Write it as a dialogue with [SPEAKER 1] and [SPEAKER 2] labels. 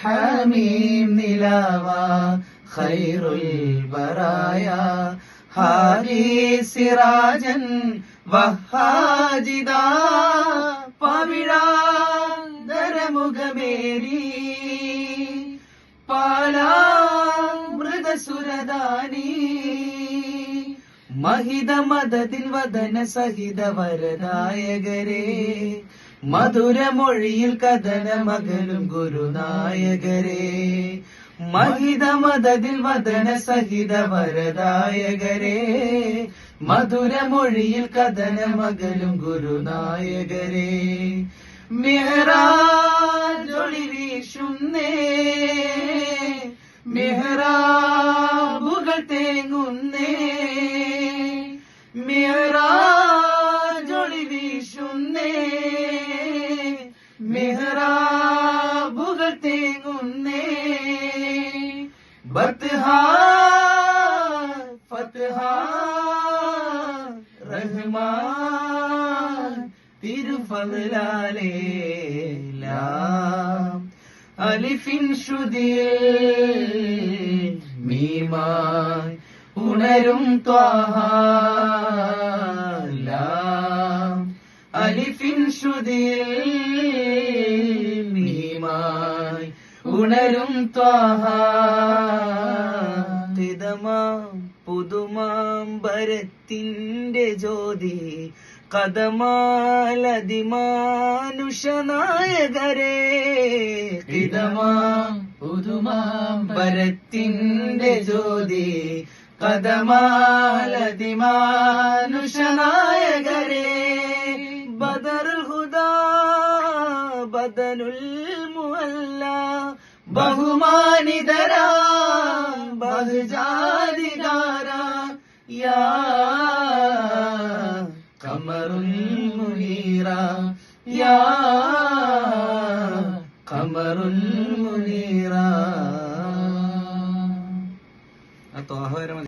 [SPEAKER 1] ഹമീം നിലവ ഖൈറുൽ ബറായ ഹാദി സിറാജൻ വഹാജിദ പവിഴാന്തരമുഖമേരി പാലാ മൃദസുരദാനീ മദതിൻ വദന സഹിത വരദായകരേ മധുരമൊഴിയിൽ കഥന മകനും ഗുരുനായകരേ. മഹിത മദതിൽ വദന സഹിത വരദായകരേ മധുരമൊഴിയിൽ കഥന മകനും ഗുരുനായകരേ. മെഹറാജൊളി വീശുന്നേ. മെഹറാബുകൾ ബത്ഹാ ഫത്ഹാ റഹ്മാൻ തിരുഫലാലേ അലിഫിൻ ശ്രുതിയിൽ മീമായി ഉണരും ത്വാഹ അലിഫിൻ ശ്രുതിയിൽ മീമായി ഉണരും ത്വാഹാം. പുതുമാം ഭരത്തിന്റെ ജ്യോതി. കഥമാലതിമാനുഷനായകരേ. ഹിതമാം പുതുമാം ഭരത്തിന്റെ ജ്യോതി. കഥമാലതിമാനുഷനായകരേ. ബദറുൽ ഹുദാ ബദനുൽ മുഅല്ല. ബഹുമാനിതരാ ബഹുജാതികാര യാ കമറുൽ മുനീറ യാ കമറുൽ